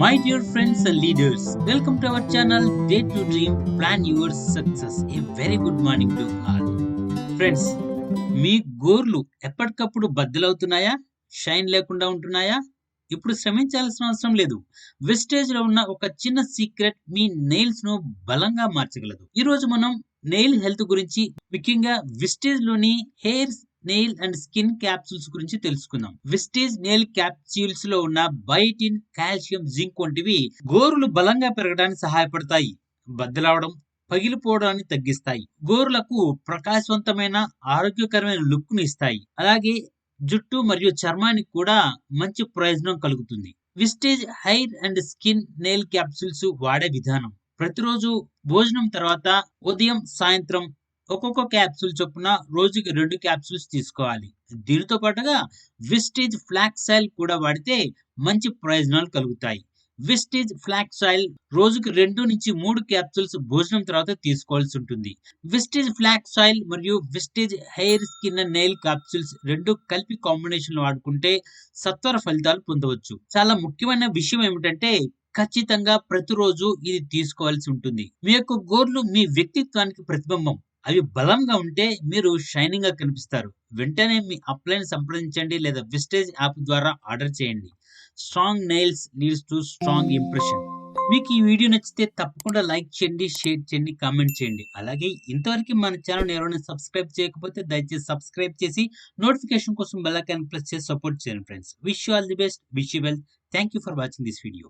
My dear friends and leaders welcome to our channel day to dream plan your success a very good morning to all friends మీ గోర్లు ఎప్పటికప్పుడు బద్దలవుతున్నాయా? Shine లేకుండా ఉంటున్నాయా? ఇప్పుడు శ్రమించాల్సిన అవసరం లేదు. వెస్టేజ్లో ఉన్న ఒక చిన్న సీక్రెట్ మీ నెయిల్స్ను బలంగా మార్చగలదు. ఈ రోజు మనం నెయిల్ హెల్త్ గురించి ముఖ్యంగా విస్టేజ్లోని hair nail and skin capsules గురించి తెలుసుకుందాం. విస్టేజ్ నెయిల్ క్యాప్సూల్స్లో ఉన్న బయటిన్ కాల్షియం జింక్ వంటివి గోరులు బలంగా పెరగడానికి సహాయపడతాయి. బద్దలవడం పగిలిపోవడాన్ని తగ్గిస్తాయి. గోరులకు ప్రకాశవంతమైన ఆరోగ్యకరమైన లుక్ని ఇస్తాయి. అలాగే జుట్టు మరియు చర్మానికి కూడా మంచి ప్రయోజనం కలుగుతుంది. Vestige hair and skin nail capsules వాడే విధానం. ప్రతిరోజు భోజనం తర్వాత ఉదయం సాయంత్రం ఒక్కొక్క క్యాప్సూల్ చొప్పున రోజుకి రెండు క్యాప్సూల్స్ తీసుకోవాలి. దీనితో పాటుగా విస్టేజ్ ఫ్లాక్స్ ఆయిల్ కూడా వాడితే మంచి ప్రయోజనాలు కలుగుతాయి. విస్టేజ్ ఫ్లాక్స్ ఆయిల్ రోజుకి రెండు నుంచి మూడు క్యాప్సూల్స్ భోజనం తర్వాత తీసుకోవాల్సి ఉంటుంది. విస్టేజ్ ఫ్లాక్స్ ఆయిల్ మరియు Vestige hair skin and nail capsules రెండు కలిపి కాంబినేషన్ వాడుకుంటే సత్వర ఫలితాలు పొందవచ్చు. చాలా ముఖ్యమైన విషయం ఏమిటంటే ఖచ్చితంగా ప్రతిరోజు ఇది తీసుకోవాల్సి ఉంటుంది. మీ యొక్క గోర్లు మీ వ్యక్తిత్వానికి ప్రతిబింబం. అవి బలంగా ఉంటే మీరు షైనింగ్గా కనిపిస్తారు. వెంటనే మీ అప్లైన్ సంప్రదించండి లేదా విస్టేజ్ యాప్ ద్వారా ఆర్డర్ చేయండి. Strong nails leads to strong impression. మీకు ఈ వీడియో నచ్చితే తప్పకుండా లైక్ చేయండి షేర్ చేయండి కామెంట్ చేయండి. అలాగే ఇంతవరకు మన ఛానల్ ఎవరైనా సబ్స్క్రైబ్ చేయకపోతే దయచేసి సబ్స్క్రైబ్ చేసి నోటిఫికేషన్ కోసం బెల్ ఐకాన్ ప్రెస్ చేసి సపోర్ట్ చేయండి friends. Wish you all the best. Wish you well thank you for watching this video.